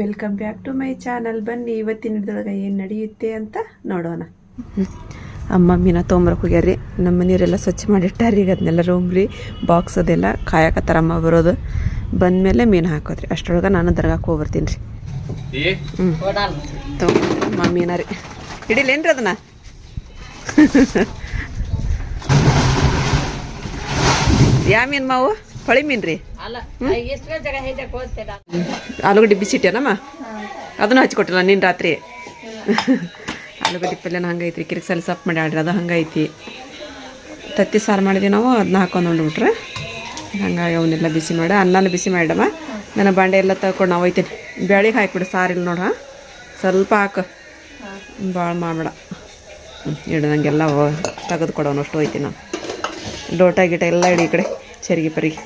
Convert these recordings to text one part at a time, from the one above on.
Welcome back to my channel ಬನ್ನಿ ಇವತ್ತಿನ ಹಿಡ್ದೊಳಗೆ ಏನು ನಡೆಯುತ್ತೆ ಅಂತ ನೋಡೋಣ. ಅಮ್ಮ ಮೀನ ತಗೊಂಬರಕ್ಕೆ ಹೋಗ್ಯಾರ ರೀ ನಮ್ಮ ಮನೆಯವರೆಲ್ಲ ಸ್ವಚ್ಛ ಮಾಡಿಟ್ಟಾರ್ರಿ. ಈಗ ಅದನ್ನೆಲ್ಲ ರೂಮ್ಲಿ ಬಾಕ್ಸ್ ಅದೆಲ್ಲ ಕಾಯಕತ್ತಾರ ಅಮ್ಮ ಬರೋದು. ಬಂದಮೇಲೆ ಮೀನು ಹಾಕೋದ್ರಿ. ಅಷ್ಟರೊಳಗೆ ನಾನು ದರ್ಗಾಕ್ಕೆ ಹೋಗ್ಬರ್ತೀನಿ ರೀ ಹ್ಞೂ ತೊಗೊಂಡ್ರಿ ಅಮ್ಮ ಮೀನ ರೀ. ಹಿಡಿಲೇನ್ರಿ ಅದನ್ನ? ಯಾ ಮೀನು ಮಾವು? ಹೊಳಿ ಮೀನು ರೀ? ಆಲೂಗಡ್ಡೆ ಬಿಸಿಟ್ಟೇನಮ್ಮ ಅದನ್ನು ಹಚ್ಕೊಟ್ಟಿಲ್ಲ ನೀನು ರಾತ್ರಿ. ಆಲೂಗಡ್ಡೆ ಪಲ್ಯನ ಹಂಗೈತ್ರಿ ಕಿರಿಕ್ಸಲ್ಲಿ ಸಪ್ ಮಾಡಿ ಆಡ್ರಿ ಅದು ಹಂಗೈತಿ. ತತ್ತಿ ಸಾರು ಮಾಡಿದ್ವಿ ನಾವು ಅದನ್ನ ಹಾಕೊಂಡು ಉಂಡ್ಬಿಟ್ರೆ ಹಂಗಾಗಿ ಅವನ್ನೆಲ್ಲ ಬಿಸಿ ಮಾಡಿ ಅನ್ನನ ಬಿಸಿ ಮಾಡಮ್ಮ ನನ್ನ ಬಾಂಡೆ ಎಲ್ಲ ತಗೊಂಡು ನಾವು ಒಯ್ತೀನಿ ಬೆಳಿಗ್ಗೆ ಹಾಕಿಬಿಡು ಸಾರಿಲ್ಲ ನೋಡ ಸ್ವಲ್ಪ ಹಾಕು. ಭಾಳ ಮಾಡಬೇಡ. ಹ್ಞೂ ಇಡು ನನಗೆಲ್ಲ ತೆಗೆದು ಕೊಡೋನು ಅಷ್ಟು ಹೋಯ್ತೀನಿ ನಾನು. ಲೋಟ ಗೀಟ ಎಲ್ಲ ಇಡಿ ಈ ಕಡೆ. ಚರಿಗೆ ಪರಿಗೆ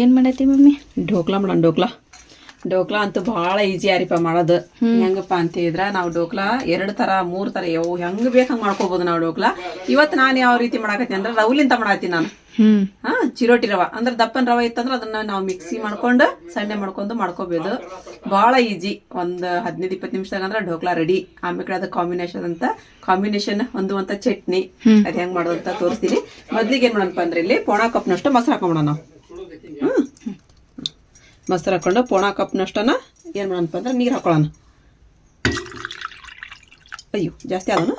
ಏನ್ ಮಾಡೈತಿ ಮಮ್ಮಿ? ಡೋಕ್ಲಾ ಮಾಡೋಣ ಡೋಕ್ಲಾ. ಡೋಕ್ಲಾ ಅಂತೂ ಭಾಳ ಈಜಿ ಆರಿಪ ಮಾಡೋದು. ಹೆಂಗಪ್ಪ ಅಂತ ಹೇಳಿದ್ರೆ ನಾವು ಡೋಕ್ಲಾ ಎರಡು ತರ ಮೂರು ತರ ಯಾವ ಹೆಂಗ್ ಬೇಕು ಹಂಗೆ ಮಾಡ್ಕೋಬಹುದು ನಾವು ಡೋಕ್ಲಾ. ಇವತ್ತು ನಾನು ಯಾವ ರೀತಿ ಮಾಡಾಕತ್ತೀನಿ ಅಂದ್ರೆ ರೌಲಿಂತ ಮಾಡಾಕತ್ತೀನಿ ನಾನು. ಹಾ ಚಿರೋಟಿ ರವ. ಅಂದ್ರೆ ದಪ್ಪನ ರವ ಇತ್ತಂದ್ರೆ ಅದನ್ನ ನಾವು ಮಿಕ್ಸಿ ಮಾಡ್ಕೊಂಡು ಸಣ್ಣ ಮಾಡ್ಕೊಂಡು ಮಾಡ್ಕೋಬಹುದು ಬಹಳ ಈಜಿ ಒಂದ್ ಹದಿನೈದು ಇಪ್ಪತ್ತು ನಿಮಿಷದಾಗ ಅಂದ್ರೆ ಢೋಕ್ಲಾ ರೆಡಿ ಆಮೇಲೆ ಅದು ಕಾಂಬಿನೇಷನ್ ಅಂತ. ಕಾಂಬಿನೇಷನ್ ಹೊಂದುವಂತ ಚಟ್ನಿ. ಅದ್ ಹೆಂಗ್ ಮಾಡೋದು ಅಂತ ತೋರಿಸ್ತೀನಿ. ಮೊದ್ಲಿಗೆ ಏನ್ ಮಾಡೋಣಪ್ಪ ಅಂದ್ರೆ ಇಲ್ಲಿ ಪೋಣ ಕಪ್ನಷ್ಟು ಮೊಸರು ಹಾಕೊಂಬಿಡೋಣ ನಾವು ಹ್ಮ್. ಮೊಸರು ಹಾಕೊಂಡು ಪೋಣ ಕಪ್ನಷ್ಟನ ಏನ್ ಮಾಡೋಣಪ್ಪ ಅಂದ್ರೆ ನೀರು ಹಾಕೊಳ್ಳೋಣ. ಅಯ್ಯೋ ಜಾಸ್ತಿ ಆದನ?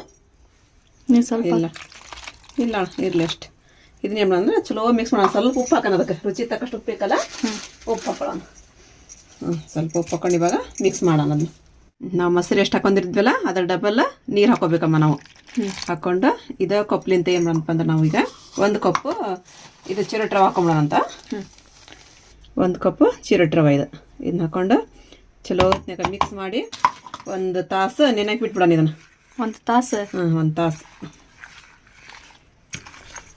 ಇಲ್ಲ. ಇಲ್ಲ ಇರ್ಲಿ ಅಷ್ಟು. ಇದನ್ನ ಏನು ಅಂದ್ರೆ ಚಲೋ ಮಿಕ್ಸ್ ಮಾಡೋಣ. ಸ್ವಲ್ಪ ಉಪ್ಪು ಹಾಕೋಣ ಅದಕ್ಕೆ. ರುಚಿ ತಕ್ಕಷ್ಟು ಉಪ್ಪು ಬೇಕಲ್ಲ? ಉಪ್ಪು ಹಾಕೊಳ್ಳೋಣ. ಹ್ಞೂ ಸ್ವಲ್ಪ ಉಪ್ಪು ಹಾಕೊಂಡು ಇವಾಗ ಮಿಕ್ಸ್ ಮಾಡೋಣ ಅದನ್ನ. ನಾವು ಮೊಸರು ಎಷ್ಟು ಹಾಕೊಂಡಿದ್ವಲ್ಲ ಅದರ ಡಬಲ್ ನೀರು ಹಾಕೋಬೇಕಮ್ಮ ನಾವು. ಹಾಕೊಂಡು ಇದು ಕಪ್ಲಿಂತ ಏನು ಮಾಡಪ್ಪ ಅಂದ್ರೆ ನಾವು ಈಗ ಒಂದು ಕಪ್ಪು ಇದು ಚಿರಟ್ ರವೆ ಹಾಕೊಂಬಿಡೋಣ ಅಂತ. ಒಂದು ಕಪ್ಪು ಚಿರಟ್ ರವೆ ಇದು. ಇದನ್ನ ಹಾಕೊಂಡು ಚಲೋ ಹೊತ್ನ್ಯಾಗ ಮಿಕ್ಸ್ ಮಾಡಿ ಒಂದು ತಾಸು ನೆನೆಗೆ ಬಿಟ್ಬಿಡೋಣ ಇದನ್ನು. ಒಂದು ತಾಸು? ಹ್ಞೂ ಒಂದು ತಾಸು.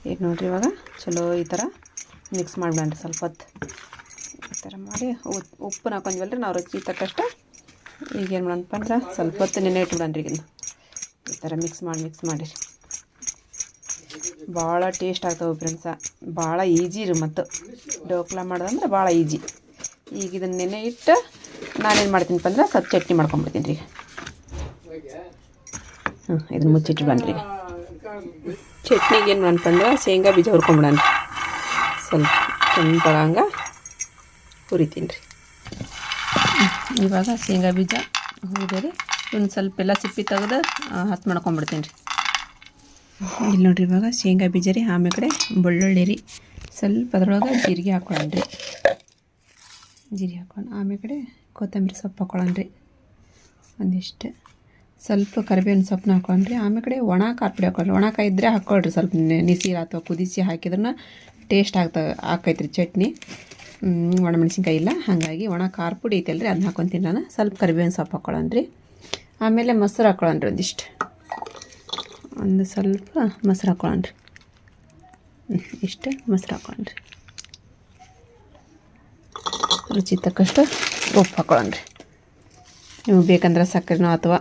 ಈಗ ನೋಡಿರಿ ಇವಾಗ ಚಲೋ ಈ ಥರ ಮಿಕ್ಸ್ ಮಾಡ್ಬೇಡ್ರಿ ಸ್ವಲ್ಪ ಹೊತ್ತು. ಈ ಥರ ಮಾಡಿ ಉಪ್ಪು ಉಪ್ಪನ್ನ ರೀ ನಾವು ರುಚಿ ತಕ್ಕಷ್ಟು ಈಗ ಏನು ಮಾಡಣಪ್ಪ ಅಂದ್ರೆ ಸ್ವಲ್ಪ ಹೊತ್ತು ನೆನೆ ಇಟ್ಬಿಡಣ್ರಿ ಇದನ್ನು. ಈ ಥರ ಮಿಕ್ಸ್ ಮಾಡಿ ಮಿಕ್ಸ್ ಮಾಡಿರಿ ಭಾಳ ಟೇಸ್ಟ್ ಆಗ್ತವೆ ಫ್ರೆಂಡ್ಸ ಭಾಳ ಈಜಿ ರೀ ಮತ್ತು. ಡೋಕ್ಲಾ ಮಾಡೋದಂದ್ರೆ ಭಾಳ ಈಜಿ ಈಗ ಇದನ್ನು ನೆನೆ ಇಟ್ಟು ನಾನೇನು ಮಾಡ್ತೀನಪ್ಪ ಅಂದ್ರೆ ಸ್ವಲ್ಪ ಚಟ್ನಿ ಮಾಡ್ಕೊಂಬಿಡ್ತೀನಿ ರೀ ಹ್ಞೂ ಇದನ್ನ ಮುಚ್ಚಿಟ್ಟು ಚಟ್ನಿಗೆ ಏನು ಅಂತಂದ್ರೆ ಶೇಂಗಾ ಬೀಜ ಹುರ್ಕೊಂಬಿಡಣ. ಸ್ವಲ್ಪ ಕೆಂಪಗಾಂಗ ಹುರಿತೀನಿ ರೀ. ಇವಾಗ ಶೇಂಗಾ ಬೀಜ ಹುರಿದೆ ರೀ ಇನ್ನು ಸ್ವಲ್ಪ ಎಲ್ಲ ಸಿಪ್ಪಿ ತೆಗೆದು ಹತ್ತು ಮಾಡ್ಕೊಂಬಿಡ್ತೀನಿ ರೀ. ಇಲ್ಲಿ ನೋಡ್ರಿ ಇವಾಗ ಶೇಂಗಾ ಬೀಜ ರೀ ಆಮೇಲೆ ಕಡೆ ಬೆಳ್ಳುಳ್ಳಿ ರೀ. ಸ್ವಲ್ಪ ಅದ್ರೊಳಗೆ ಜೀರಿಗೆ ಹಾಕ್ಕೊಳ್ಳೋಣ ರೀ. ಜೀರಿಗೆ ಹಾಕೊಂಡು ಆಮೇಲೆ ಕಡೆ ಕೊತ್ತಂಬರಿ ಸೊಪ್ಪು ಹಾಕ್ಕೊಳ್ಳೋಣ ರೀ. ಒಂದಿಷ್ಟು. ಸ್ವಲ್ಪ ಕರಿಬೇವಿನ ಸೊಪ್ಪನ್ನ ಹಾಕ್ಕೊಂಡ್ರಿ ಆಮೇಲೆ ಕಡೆ ಒಣ ಖಾರ ಪುಡಿ ಹಾಕೊಳ್ರಿ ಒಣಕಾಯಿ ಇದ್ದರೆ ಹಾಕ್ಕೊಳ್ರಿ ಸ್ವಲ್ಪ ನಿಸಿರು ಅಥವಾ ಕುದಿಸಿ ಹಾಕಿದ್ರೆ ಟೇಸ್ಟ್ ಆಗ್ತ ಹಾಕೈತ್ರಿ ಚಟ್ನಿ. ಒಣಮೆಣಸಿನ್ಕಾಯಿ ಒಣ ಮೆಣಸಿನ್ಕಾಯಿ ಇಲ್ಲ. ಹಾಗಾಗಿ ಒಣ ಖಾರ ಪುಡಿ ಐತಲ್ರಿ ಅದನ್ನ ಹಾಕೊತೀನಿ ನಾನು. ಸ್ವಲ್ಪ ಕರಿಬೇವಿನ ಸೊಪ್ಪು ಹಾಕೊಳ್ಳೋಣ್ರಿ. ಆಮೇಲೆ ಮೊಸರು ಹಾಕೊಳ್ಳೋಣ್ರಿ ಒಂದಿಷ್ಟು. ಒಂದು ಸ್ವಲ್ಪ ಮೊಸರು ಹಾಕೊಳ್ಳೋಣ್ರಿ. ಹ್ಮ್, ಇಷ್ಟು ಮೊಸರು ಹಾಕೊಳ್ಳೋಣ್ರಿ. ರುಚಿ ತಕ್ಕಷ್ಟು ಉಪ್ಪು ಹಾಕೊಳ್ಳೋಣ್ರಿ. ನಿಮಗೆ ಬೇಕಂದ್ರೆ ಸಕ್ಕರೆನೋ ಅಥವಾ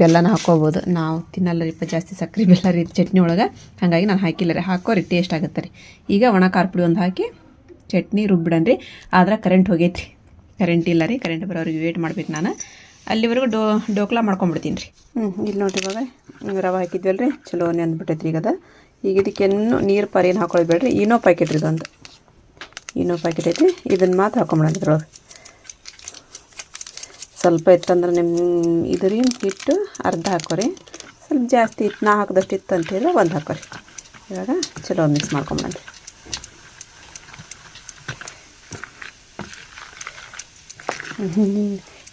ಬೆಲ್ಲನ ಹಾಕೋಬೋದು ನಾವು ತಿನ್ನಲ್ಲ ರೀ ಜಾಸ್ತಿ ಸಕ್ಕರೆ ಬೆಲ್ಲ ರೀ, ಚಟ್ನಿ ಒಳಗೆ. ಹಾಗಾಗಿ ನಾನು ಹಾಕಿಲ್ಲ ರೀ. ಹಾಕೋರಿ ಟೇಸ್ಟ್ ಆಗುತ್ತೆ ರೀ. ಈಗ ಒಣ ಖಾರ ಪುಡಿ ಒಂದು ಹಾಕಿ ಚಟ್ನಿ ರುಬ್ಬಿಡನ್ರಿ ಆದ್ರೆ ಕರೆಂಟ್ ಹೋಗೈತಿ ಕರೆಂಟ್ ಇಲ್ಲ ರೀ ಕರೆಂಟ್ ಬರೋರಿಗೆ ವೇಟ್ ಮಾಡ್ಬೇಕು ನಾನು. ಅಲ್ಲಿವರೆಗೂ ಡೋ, ಡೋಕ್ಲಾ ಮಾಡ್ಕೊಂಬಿಡ್ತೀನಿ ರೀ. ಹ್ಞೂ ಇಲ್ಲಿ ನೋಡಿರಿ ಇವಾಗ ಇವ್ ರವೆ ಹಾಕಿದ್ವಲ್ಲ ರೀ ಚಲೋ ನೆಂದ್ಬಿಟ್ಟೈತೆ ರೀ ಈಗ ಅದು. ಈಗ ಇದಕ್ಕೆ ಇನ್ನೂ ನೀರು ಪಾರೇನು ಏನು ಹಾಕೊಳ್ಬೇಡ್ರಿ. ಏನೋ ಪ್ಯಾಕೆಟ್ ರೀ ಇದೊಂದು. ಏನೋ ಪ್ಯಾಕೆಟ್ ಐತಿ. ಇದನ್ನು ಮಾತ್ರ ಹಾಕೊಂಬಿಡೋಣ ಇದ್ರೊಳಗೆ. ಸ್ವಲ್ಪ ಇತ್ತಂದ್ರೆ ನಿಮ್ಮ ಇದು ರೀ ಹಿಟ್ಟು ಅರ್ಧ ಹಾಕೋರಿ. ಸ್ವಲ್ಪ ಜಾಸ್ತಿ ಇತ್ತು ನಾ ಹಾಕಿದಷ್ಟು ಇತ್ತು ಅಂತ ಹೇಳಿದ್ರೆ ಒಂದು ಹಾಕೋರಿ. ಇವಾಗ ಚಲೋ ಮಿಕ್ಸ್ ಮಾಡ್ಕೊಂಬಂದ್ರಿ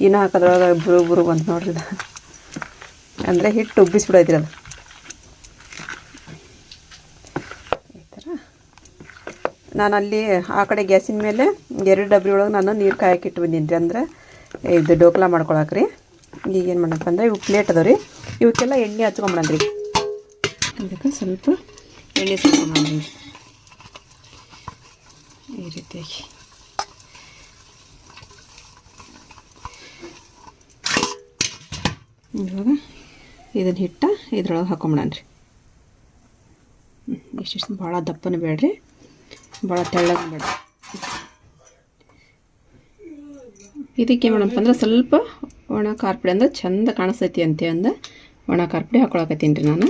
ಇನ್ನೂ ಹಾಕೋದ್ರೊಳಗೆ ಬುರು ಬುರು ಬಂತು ನೋಡ್ರಿ ಅಂದರೆ ಹಿಟ್ಟು ಉಬ್ಬಿಸ್ಬಿಡೈತ್ರಿ ಅದು. ಈ ಥರ ನಾನು ಅಲ್ಲಿ ಆ ಕಡೆ ಗ್ಯಾಸಿನ ಮೇಲೆ ಎರಡು ಡಬ್ರಿ ಒಳಗೆ ನಾನು ನೀರು ಕಾಯಕ್ಕೆ ಇಟ್ಟು ಬಂದೀನಿ ರೀ ಅಂದ್ರೆ ಇದು ಡೋಕ್ಲ ಮಾಡ್ಕೊಳಕ್ರಿ. ರೀ ಈಗ ಏನು ಮಾಡಪ್ಪ ಅಂದ್ರೆ ಇವು ಪ್ಲೇಟ್ ಅದಾವ ರೀ ಇವಕ್ಕೆಲ್ಲ ಎಣ್ಣೆ ರೀ ಅದಕ್ಕೆ ಸ್ವಲ್ಪ ಎಣ್ಣೆ ರೀ ಈ ರೀತಿಯಾಗಿ. ಇವಾಗ ಇದನ್ನು ಹಿಟ್ಟ ಇದ್ರೊಳಗೆ ಹಾಕೊಂಬಿಡಣ ರೀ ಇಷ್ಟಿಷ್ಟು ಭಾಳ ದಪ್ಪನೂ ಬೇಡ್ರಿ. ಭಾಳ ತೆಳ್ಳಗೆ ಬೇಡ ಇದಕ್ಕೆ ಮಾಡಪ್ಪ ಅಂದ್ರೆ ಸ್ವಲ್ಪ ಒಣ ಖಾರ ಪುಡಿ ಅಂದ್ರೆ ಚಂದ ಕಾಣಿಸ್ತೈತಿ ಅಂತ ಅಂದ. ಒಣ ಕಾರ್ಪುಡಿ ಪುಡಿ ಹಾಕೊಳಕತ್ತೀನಿ ರೀ ನಾನು.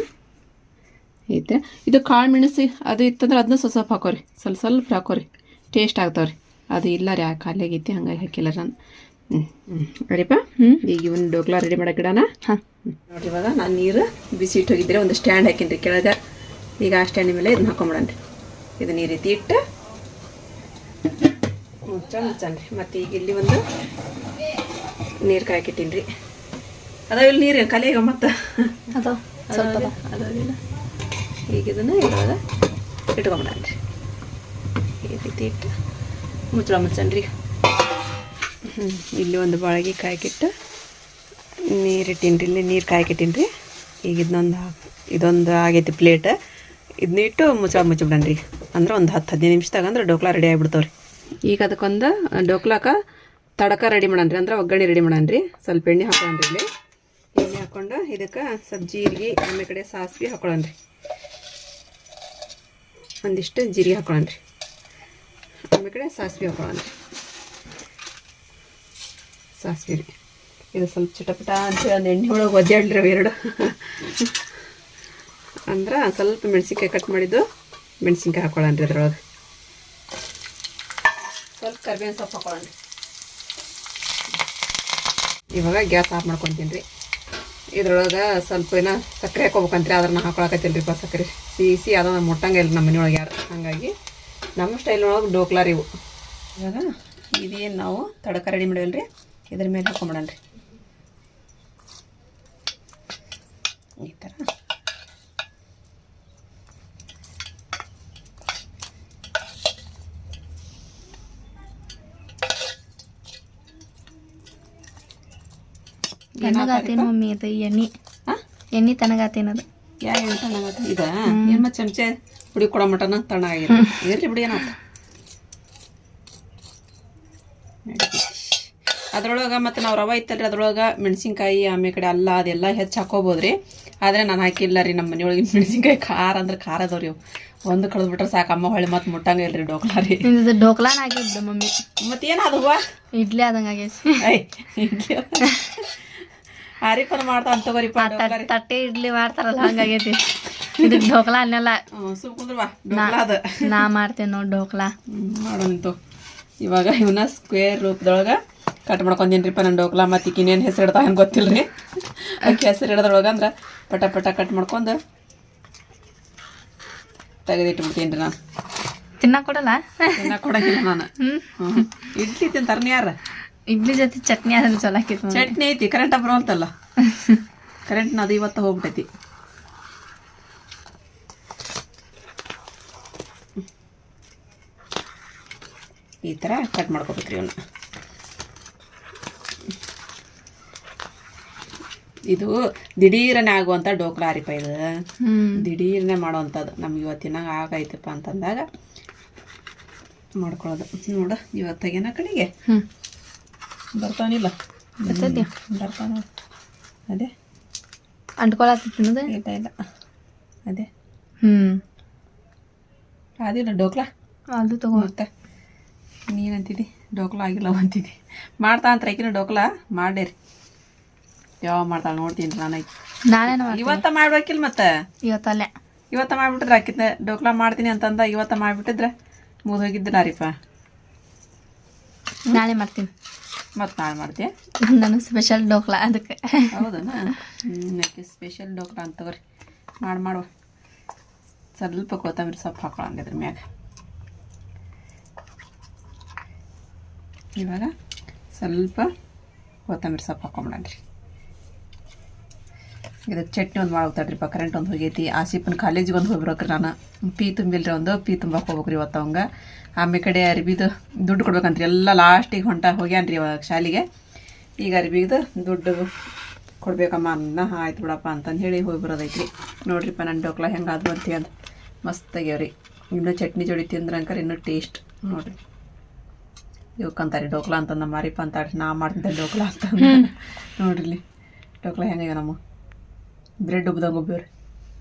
ಐತೆ. ಇದು ಕಾಳು ಮೆಣಸಿ ಅದು ಇತ್ತಂದ್ರೆ ಅದನ್ನ ಸ್ವಲ್ಪ ಸ್ವಲ್ಪ ಹಾಕೋರಿ. ಸ್ವಲ್ಪ ಸ್ವಲ್ಪ ಹಾಕೋರಿ. ಟೇಸ್ಟ್ ಆಗ್ತಾವ್ರಿ. ಅದು ಇಲ್ಲ ರೀ ಆ ಖಾಲಿಯಾಗೈತಿ ಹಂಗಾಗಿ ಹಾಕಿಲ್ಲ ನಾನು. ಹ್ಞೂ ಹ್ಞೂ ರೆಡಿಪಾ ಹ್ಞೂ ಈಗ ಇವನ್ ಡೋಕ್ಲಾ ರೆಡಿ ಮಾಡಕ್ಕೆ ಇಡೋಣ. ಹಾಂ. ನೋಡಿ ಇವಾಗ ನಾನು ನೀರು ಬಿಸಿ ಇಟ್ಟು ಹೋಗಿದ್ರೆ ಒಂದು ಸ್ಟ್ಯಾಂಡ್ ಹಾಕಿನ್ರಿ ಕೆಳಗೆ. ಈಗ ಆ ಸ್ಟ್ಯಾಂಡ್ ಮೇಲೆ ಇದನ್ನ ಹಾಕೊಂಬಿಡನ್ರಿ ಇದನ್ನ ಈ ರೀತಿ ಇಟ್ಟು ಮುಚ್ಚ ಮುಚ್ಚನ್ರಿ ಮತ್ತು ಈಗ ಇಲ್ಲಿ ಒಂದು ನೀರು ಕಾಯ್ಕಿಟ್ಟೀನಿ ರೀ ಅದಾವ ಇಲ್ಲಿ ನೀರು ಕಲಿ ಈಗ ಮತ್ತೆ? ಅದು ಸ್ವಲ್ಪ ಅದ. ಅದಾವಿಲ್ಲ ಈಗ ಇದನ್ನು ಇದ್ರೊಳಗೆ ಇಟ್ಕೊಂಬಿಡನ್ರಿ. ಈ ರೀತಿ ಇಟ್ಟು ಮುಚ್ಚಳ ಮುಚ್ಚನ್ರಿ. ಹ್ಞೂ ಇಲ್ಲಿ ಒಂದು ಬಾಳಗಿ ಕಾಯ್ಕಿಟ್ಟು ನೀರಿಟ್ಟಿನಿ ರೀ ಇಲ್ಲಿ ನೀರು ಕಾಯ್ಕಿಟ್ಟೀನಿ ರೀ ಈಗ ಇದನ್ನೊಂದು ಇದೊಂದು ಆಗೈತಿ ಪ್ಲೇಟ್ ಇದನ್ನ ಇಟ್ಟು ಮುಚ್ಚಳ ಮುಚ್ಚಿಬಿಡನ್ರಿ. ಅಂದ್ರೆ ಒಂದು ಹತ್ತು ಹದಿನೈದು ನಿಮಿಷದಾಗ ಅಂದ್ರೆ ಡೋಕ್ಲಾ ರೆಡಿ ಆಗಿಬಿಡ್ತಾವ್ರಿ. ಈಗ ಅದಕ್ಕೊಂದು ಡೋಕ್ಲಾಕ ತಡಕ ರೆಡಿ ಮಾಡನ್ರಿ ಅಂದ್ರೆ ಒಗ್ಗರಣೆ ರೆಡಿ ಮಾಡನ್ರಿ ಸ್ವಲ್ಪ ಎಣ್ಣೆ ಹಾಕೊಳ್ಳೋಣ್ರಿ ಇಲ್ಲಿ. ಎಣ್ಣೆ ಹಾಕ್ಕೊಂಡು ಇದಕ್ಕೆ ಸ್ವಲ್ಪ ಜೀರಿಗೆ ಆಮೇಲೆ ಕಡೆ ಸಾಸಿವೆ ಹಾಕೊಳ್ಳೋಣ್ರಿ. ಒಂದಿಷ್ಟು ಜೀರಿಗೆ ಹಾಕೊಳ್ಳೋಣ್ರಿ. ಆಮೇಲೆ ಕಡೆ ಸಾಸಿವೆ ಹಾಕೊಳ್ಳೋಣ್ರಿ. ಸಾಸಿವೆ ರೀ. ಇದು ಸ್ವಲ್ಪ ಚಿಟಪಟ ಅಂತ ಒಂದು ಎಣ್ಣೆ ಒಳಗೆ ಒದ್ದಾಡ್ರಿ ಅವು ಎರಡು. ಅಂದ್ರೆ ಸ್ವಲ್ಪ ಮೆಣಸಿನ್ಕಾಯಿ ಕಟ್ ಮಾಡಿದ್ದು ಮೆಣಸಿನ್ಕಾಯಿ ಹಾಕೊಳ್ಳೋಣ್ರಿ ಅದ್ರೊಳಗೆ. ಸ್ವಲ್ಪ ಕರ್ಬೇವಿನ ಸೊಪ್ಪು ಇವಾಗ ಗ್ಯಾಸ್ ಆಫ್ ಮಾಡ್ಕೊತೀನಿ ರೀ. ಇದ್ರೊಳಗೆ ಸ್ವಲ್ಪ ಏನ ಸಕ್ಕರೆ ಹಾಕೋಬೇಕಂತ್ರಿ ಅದನ್ನ ಹಾಕೊಳಕತ್ತಿಲ್ಲ ರೀ ಸಕ್ಕರೆ. ಸಿಹಿ ಅದೋ ಮುಟ್ಟಂಗೆ ಇಲ್ಲ ನಮ್ಮ ಮನೆಯೊಳಗೆ ಯಾರು. ಹಾಗಾಗಿ ನಮ್ಮ ಸ್ಟೈಲ್ ಒಳಗೆ ಡೋಕ್ಲಾರಿ ಇವು. ಇವಾಗ ಇದೇನು ನಾವು ತಡಕ ರೆಡಿ ಮಾಡಿವಲ್ಲ ರೀ ಇದ್ರ ಮೇಲೆ ಹಾಕೊಂಬಿಡೋಣ ರೀ ಈ ಥರ ತನಗಾತೇನು ಮಮ್ಮಿ ಅದು ಎಣ್ಣೆ. ಎಣ್ಣೆ ತನಗಾತೇನದು. ಯಾ ಇದ? ಏನು ಮತ್ತೆ ಚಮಚ ಪುಡಿ ಕೊಡೋ ಮಟನ ತಣ್ಣಗಾಗಿದೆ ಇರ್ಲಿ ಬಿಡಿ ಏನಾಯ್ತು ಅದ್ರೊಳಗೆ ಮತ್ತು ನಾವು ರವೆ ಇತ್ತಲ್ರಿ ಅದ್ರೊಳಗೆ ಮೆಣಸಿನ್ಕಾಯಿ ಆಮೇಲೆ ಕಡೆ ಅಲ್ಲ ಅದೆಲ್ಲ ಹೆಚ್ಚು ಹಾಕೋಬೋದು ರೀ ಆದರೆ ನಾನು ಹಾಕಿಲ್ಲ ರೀ ನಮ್ಮ ಮನೆಯೊಳಗೆ ಮೆಣಸಿನ್ಕಾಯಿ ಖಾರ ಅಂದ್ರೆ ಖಾರ ಅದಾವ ರೀ. ಒಂದು ಕಳೆದು ಬಿಟ್ರೆ ಸಾಕು ಅಮ್ಮ ಹೊಳ್ಳಿ ಮತ್ತೆ ಮುಟ್ಟಂಗ ಇಲ್ರಿ ಡೋಕ್ಲಾ ರೀ. ನಿಂದು ಡೋಕ್ಲಾನ ಆಗಿದ್ದು ಮಮ್ಮಿ. ಮತ್ತೇನು ಏನದು ಇಡ್ಲಿ ಆದಂಗೆ ಆಗೈತಿ ಐ ಆರಿಪನ ಮಾಡ್ತಾ ಅಂತ ತಗೋರಿಪ್ಪ ತಟ್ಟೆ ಇಡ್ಲಿ ಮಾಡ್ತಾರಲ್ಲ ಹಂಗಾಗೈತಿ. ಇದಕ್ಕೆ ಡೋಕ್ಲಾ ಅನ್ನಲ್ಲ. ಸುಮ್ ಕುಂದ್ರವಾ ಡೋಕ್ಲಾ ಅದ. ನಾ ಮಾಡ್ತೇನೆ ನೋಡಿ ಡೋಕ್ಲಾ. ಮಾಡೋಣಂತು ಇವಾಗ ಇವನ್ನ ಸ್ಕ್ವೇರ್ ರೂಪದೊಳಗೆ ಕಟ್ ಮಾಡ್ಕೊಂಡೀನಿರಿಪ್ಪ ನನ್ನ ಡೋಕ್ಲಾ ಮತ್ತು ಈಗ ಇನ್ನೇನು ಹೆಸರು ಇಡ್ತಾ ಏನು ಗೊತ್ತಿಲ್ಲ ರೀ ಅದಕ್ಕೆ ಹೆಸರು ಇಡೋದ್ರೊಳಗೆ ಅಂದ್ರೆ ಪಟ ಪಟ ಕಟ್ ಮಾಡ್ಕೊಂಡು ತೆಗೆದಿಟ್ಬಿಡ್ತೀನಿ ರೀ ನಾನು ತಿನ್ನಕ್ಕೆ ಕೊಡಲ್ಲ? ತಿನ್ನಕ್ಕೆ ಕೊಡಂಗಿಲ್ಲ ನಾನು. ಇಡ್ಲಿ ತಿಂತಾರ ಯಾರು? ಇಡ್ಲಿ ಜೊತೆ ಚಟ್ನಿ ಆದ್ರೆ ಚಲೋ ಆಕೈತಿ ಚಟ್ನಿ ಐತಿ ಕರೆಂಟ್ ಬರೋಲ್ತಲ್ಲ ಕರೆಂಟ್ ಅದು ಇವತ್ತು ಹೋಗ್ಬಿಟ್ಟೈತಿ ಈ ಥರ ಕಟ್ ಮಾಡ್ಕೋಬೇಕ್ರಿ ಇವನ್ನ ಇದು ದಿಢೀರನೆ ಆಗುವಂಥ ಡೋಕ್ಲಾ ರೀಪ ಇದು. ದಿಢೀರನೆ ಮಾಡೋವಂಥದ್ದು ನಮ್ಗೆ ಇವತ್ತಿನ ಆಗೈತಪ್ಪ ಅಂತಂದಾಗ ಮಾಡ್ಕೊಳ್ಳೋದು. ನೋಡು ಇವತ್ತಾಗೇನ ಕಡೆಗೆ ಬರ್ತಾನಿಲ್ಲ. ಬರ್ತೈತಿ ಬರ್ತಾನ ಅದೇ. ಅಂಟ್ಕೊಳತ್ತೈತಿ ಅನ್ನೋದು ಇಲ್ಲ ಇಲ್ಲ. ಅದೇ. ಹ್ಮ್. ಅದಿಲ್ಲ ಡೋಕ್ಲಾ? ಅದು ತಗೋ. ಮತ್ತೆ? ನೀನಂತಿದ್ದಿ ಡೋಕ್ಲಾ ಆಗಿಲ್ಲ ಅಂತಿದ್ದಿ ಮಾಡ್ತಾ ಅಂತ ಆಕಿನ ಡೋಕ್ಲಾ? ಮಾಡೇರಿ ಯಾವ ಮಾಡ್ತಾಳೆ ನೋಡ್ತೀನಿ ನಾನು ಮಾಡ್ತೀನಿ? ಇವತ್ತ ಮಾಡ್ಬೇಕಿಲ್ಲ ಮತ್ತೆ? ಇವತ್ತಲ್ಲೇ. ಇವತ್ತ ಮಾಡಿಬಿಟ್ರೆ ಆಕಿನ ಡೋಕ್ಲಾ ಮಾಡ್ತೀನಿ ಅಂತಂದ ಇವತ್ತ ಮಾಡಿಬಿಟ್ಟಿದ್ರೆ ಮುಗಿದು ಹೋಗಿದ್ದಿಲ್ಲ ರೀಪ ನಾಳೆ ಮಾಡ್ತೀನಿ. ಮತ್ತೆ ನಾಳೆ ಮಾಡ್ತೀಯ? ನನಗೆ ಸ್ಪೆಷಲ್ ಡೋಕ್ಲಾ ಅದಕ್ಕೆ. ಹೌದನ? ಹ್ಞೂ ಸ್ಪೆಷಲ್ ಡೋಕ್ಲಾ ಅಂತ ತಗೋರಿ. ಮಾಡಿ ಮಾಡುವ ಸ್ವಲ್ಪ ಕೊತ್ತಂಬರಿ ಸೊಪ್ಪು ಹಾಕೊಳ್ಳಂಗಿದ್ರ ಮ್ಯಾಗ. ಇವಾಗ ಸ್ವಲ್ಪ ಕೊತ್ತಂಬರಿ ಸೊಪ್ಪು ಹಾಕೊಂಬಿಡನ್ರಿ ಇದಕ್ಕೆ ಚಟ್ನಿ ಒಂದು ಮಾಡ್ತಾಡ್ರಿಪ್ಪ ಕರೆಂಟ್ ಒಂದು ಹೋಗೈತಿ. ಆಸಿಪನ ಕಾಲೇಜಿಗೆ ಒಂದು ಹೋಗ್ಬೇಕ್ರಿ ನಾನು. ಪೀ ತುಂಬಿಲ್ರಿ ಒಂದು ಪೀ ತುಂಬಕ್ಕೆ ಹೋಗ್ಬೇಕ್ರಿ ಇವತ್ತು ಅವಂಗೆ. ಆಮೇಲೆ ಕಡೆ ಅರ್ಬಿದು ದುಡ್ಡು ಕೊಡ್ಬೇಕಂತ್ರಿ. ಎಲ್ಲ ಲಾಸ್ಟಿಗೆ ಹೊಂಟ ಹೋಗ್ಯಾನ್ರಿ ಇವಾಗ ಶಾಲೆಗೆ. ಈಗ ಅರ್ಬಿದು ದುಡ್ಡು ಕೊಡ್ಬೇಕಮ್ಮ ಅನ್ನ ಆಯ್ತು ಬಿಡಪ್ಪ ಅಂತಂದು ಹೇಳಿ ಹೋಗಿ ಬರೋದೈತ್ರಿ. ನೋಡ್ರಿಪ್ಪ ನನ್ನ ಡೋಕ್ಲಾ ಹೆಂಗೆ ಅದು ಅಂತ ಹೇಳಿ ಮಸ್ತ್ ಆಗ್ಯಾವ್ರಿ. ಇನ್ನೂ ಚಟ್ನಿ ಜೋಡಿ ತಿಂದ್ರೆ ಅಂಕರ್ ಇನ್ನೂ ಟೇಸ್ಟ್ ನೋಡ್ರಿ. ಇವಕ್ಕಂತಾರೆ ಡೋಕ್ಲಾ ಅಂತ ನಮ್ಮ ಮಾರಿಪ್ಪ ಅಂತಾರೆ ನಾ ಮಾಡ್ತಿದ್ದೆ ಡೋಕ್ಲಾ ಅಂತ ನೋಡ್ರಿ ಡೋಕ್ಲಾ ಹೆಂಗೆ ನಮ್ಮ ಬ್ರೆಡ್ ಉಬ್ದಂಗೆ ಉಬ್ಬಿವ್ರಿ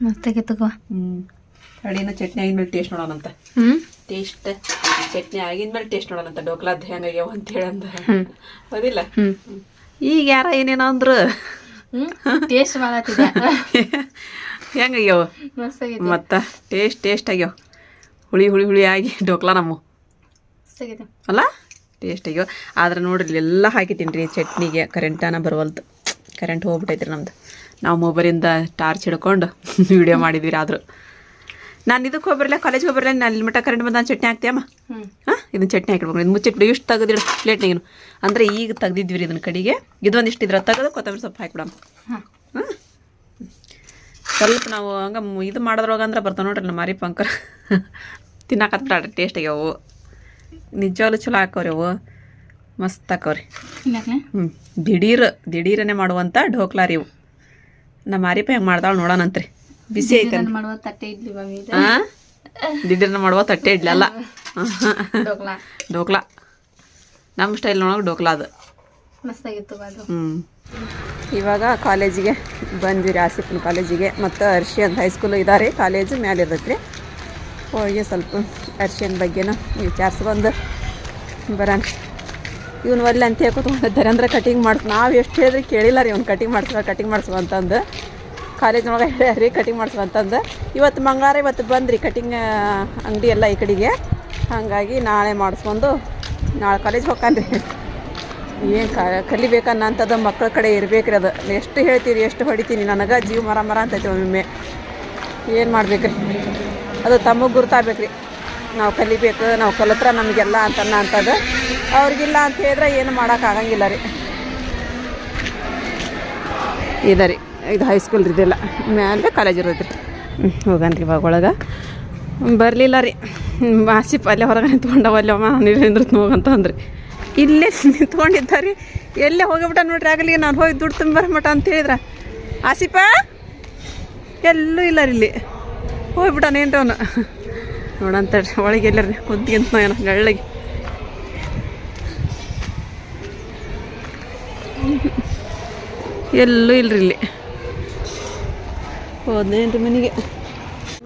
ಮಸ್ತಾಗಿ ತಗೋ. ಹ್ಞೂ ಅಡಿನ ಚಟ್ನಿ ಆಗಿದ್ಮೇಲೆ ಟೇಸ್ಟ್ ನೋಡೋಣಂತ. ಹ್ಮ್. ಟೇಸ್ಟ್ ಚಟ್ನಿ ಆಗಿದ್ಮೇಲೆ ಟೇಸ್ಟ್ ನೋಡೋಣಂತ. ಡೋಕ್ಲಾದ್ ಹೆಂಗಾಗ್ಯಾವ ಅಂತ ಹೇಳಂದ. ಹ್ಮ್. ಹೌದಿಲ್ಲ? ಹ್ಞೂ ಈಗ ಯಾರ ಏನೇನೋ ಅಂದ್ರು. ಹ್ಞೂ ಟೇಸ್ಟ್ ಮಾಡತ್ತಿದೆ ಹೆಂಗಾಗ್ಯಾವ ಮತ್ತ? ಟೇಸ್ಟ್ ಟೇಸ್ಟ್ ಆಗ್ಯಾವ. ಹುಳಿ ಹುಳಿ ಹುಳಿ ಆಗಿ ಡೋಕ್ಲಾ ನಮ್ಮ. ಅಲ್ಲ? ಟೇಸ್ಟ್ ಆಗ್ಯಾವ. ಆದ್ರೆ ನೋಡ್ರಿ ಎಲ್ಲ ಹಾಕಿ ರೀ ಚಟ್ನಿಗೆ ಕರೆಂಟನ ಬರವಲ್ದು. ಕರೆಂಟ್ ಹೋಗ್ಬಿಟ್ಟೈತ್ರಿ ನಮ್ದು. ನಾವು ಮೊಬೈಲಿಂದ ಟಾರ್ಚ್ ಹಿಡ್ಕೊಂಡು ವಿಡಿಯೋ ಮಾಡಿದ್ವಿ ಆದರೂ. ನಾನು ಇದಕ್ಕೆ ಹೋಗ್ಬರಲ್ಲ ಕಾಲೇಜ್ಗೆ ಹೋಗ್ಬರಲ್ಲ ನಾನು ಅಲ್ಲಿ ಮಟ್ಟ ಕರೆಂಟ್ ಬಂದ ಚಟ್ನಿ ಹಾಕ್ತೀಯಮ್ಮ ಹಾಂ? ಇದನ್ನು ಚಟ್ನಿ ಹಾಕಿಡ್ಬೇಕು ಇದು ಮುಚ್ಚಿಟ್ಬಿಡು ಇಷ್ಟು ತೆಗೆದಿಡು ಪ್ಲೇಟ್ನಾಗೇನು ಅಂದರೆ ಈಗ ತೆಗ್ದಿದ್ವಿ ರೀ ಇದನ್ನ ಕಡೆಗೆ. ಇದೊಂದಿಷ್ಟು ಇದ್ರ ತೆಗೆದು ಕೊತ್ತಂಬರಿ ಸೊಪ್ಪು ಹಾಕಿಬಿಡಮ್ಮ. ಹಾಂ. ಹಾಂ? ಸ್ವಲ್ಪ ನಾವು ಹಂಗೆ ಇದು ಮಾಡಿದ್ರೋಗ ಅಂದ್ರೆ ಬರ್ತಾವೆ ನೋಡ್ರಿ ನಮ್ಮ ಮಾರಿ ಪಂಕರ್. ತಿನ್ನಕತ್ಬಿಟ್ಟಾಡ್ರಿ ಟೇಸ್ಟ್ ಆಗ್ಯಾವು ನಿಜವಾಗ್ಲೂ ಚಲೋ ಹಾಕೋರಿ ಅವು. ಮಸ್ತ್ ಹಾಕೋರಿ ಹ್ಞೂ ದಿಢೀರ್ ದಿಢೀರನೇ ಮಾಡುವಂಥ ಢೋಕ್ಲಾರಿ ಇವು. ನಮ್ಮ ಅರಿಪ ಹೆಂಗೆ ಮಾಡ್ದಾಳ ನೋಡೋಣಂತ್ರಿ ಬಿಸಿ ಐತೆ ಹಾಂ ದಿಢೀರ್ನ ಮಾಡುವ ತಟ್ಟೆ ಇಡ್ಲಿ ಅಲ್ಲ. ಡೋಕ್ಲಾ. ನಮ್ಮ ಸ್ಟೈಲ್ ನೋಡೋಕೆ ಡೋಕ್ಲಾ ಅದು. ಹ್ಞೂ ಇವಾಗ ಕಾಲೇಜಿಗೆ ಬಂದ್ವಿ ಆಸಿಫಿನ ಕಾಲೇಜಿಗೆ. ಮತ್ತು ಅರ್ಷಿಯನ್ ಹೈಸ್ಕೂಲು ಇದಾರೆ. ಕಾಲೇಜು ಮ್ಯಾಲೆ ಇರ್ತೈತೆ ರೀ ಹೋಗಿ ಸ್ವಲ್ಪ ಅರ್ಷಿಯನ್ ಬಗ್ಗೆನೂ ವಿಚಾರಿಸ್ಬಂದು ಬರೋಣ. ಇವನು ಒಲ್ಲೆ ಅಂತ ಹೇಳ್ಕೊತ ಅಂದ್ರೆ ಕಟಿಂಗ್ ಮಾಡಿಸ್ ನಾವು ಎಷ್ಟು ಹೇಳಿದ್ರೆ ಕೇಳಿಲ್ಲ ರೀ ಅವ್ನು ಕಟಿಂಗ್ ಮಾಡಿಸ್ವ ಕಟಿಂಗ್ ಮಾಡ್ಸುವ ಅಂತಂದು. ಕಾಲೇಜ್ನೊಳಗೆ ಹೇಳ್ಯಾರಿ ಕಟಿಂಗ್ ಮಾಡ್ಸುವ ಅಂತಂದು. ಇವತ್ತು ಮಂಗಳಾರ ಇವತ್ತು ಬಂದ್ರಿ ಕಟಿಂಗ್ ಅಂಗಡಿ ಎಲ್ಲ ಈ ಕಡೆಗೆ. ಹಾಗಾಗಿ ನಾಳೆ ಮಾಡಿಸ್ಕೊಂಡು ನಾಳೆ ಕಾಲೇಜ್ ಹೋಗ್ತಾನ್ರಿ ಏನು ಕಲಿಬೇಕನ್ನ ಅಂಥದ್ದು ಮಕ್ಕಳ ಕಡೆ ಇರ್ಬೇಕ್ರಿ ಅದು. ಎಷ್ಟು ಹೇಳ್ತೀರಿ, ಎಷ್ಟು ಹೊಡಿತೀನಿ ನನಗೆ? ಜೀವ ಮರ ಮರ ಅಂತೈತಿ ಒಮ್ಮೆ ಏನು ಮಾಡ್ಬೇಕ್ರಿ? ಅದು ತಮಗೆ ಗುರ್ತಾಗ್ಬೇಕ್ರಿ. ನಾವು ಕಲಿಬೇಕು, ನಾವು ಕಲಿತ್ರ ನಮಗೆಲ್ಲ ಅಂತ ಅಂತದ್ದು ಅವ್ರಿಗಿಲ್ಲ ಅಂತ ಹೇಳಿದ್ರೆ ಏನು ಮಾಡೋಕ್ಕಾಗಂಗಿಲ್ಲ ರೀ. ಇದೆ ರೀ, ಇದು ಹೈಸ್ಕೂಲ್ ಇದೆಲ್ಲ. ಮ್ಯಾಲೆ ಕಾಲೇಜ್ ಇರೋದ್ರಿ. ಹ್ಞೂ ಹೋಗನ್ರಿ ಇವಾಗ ಒಳಗೆ. ಬರಲಿಲ್ಲ ರೀ. ಮಾಸಿ ಅಲ್ಲೇ ಹೊರಗೆ ನಿಂತ್ಕೊಂಡವ ಅಲ್ಲೇ ಅಮ್ಮ ನಿಂದ್ರತ್ ಹೋಗಂತ ಅಂದ್ರಿ. ಇಲ್ಲೇ ನಿಂತ್ಕೊಂಡಿದ್ದ ರೀ. ಎಲ್ಲೇ ಹೋಗಿಬಿಟ್ಟ ನೋಡ್ರಿ ಆಗಲಿ ನಾನು ಹೋಗಿ ದುಡ್ಡು ತುಂಬ ಮಟ ಅಂತ ಹೇಳಿದ್ರ. ಆಸಿಪ್ಪ ಎಲ್ಲೂ ಇಲ್ಲ ರೀ ಇಲ್ಲಿ. ಹೋಗ್ಬಿಟ್ಟಾನೇನ್ರಿ ಅವನು. ನೋಡಂತ ಒಳಗೆ ಎಲ್ಲರಿ ಅಂತ ಏನೋ ನೆಳ್ಳಗೆ ಎಲ್ಲೂ ಇಲ್ರಿ ಇಲ್ಲಿ. ಹೋದ್ನೇನ್ರಿ ಮನೆಗೆ.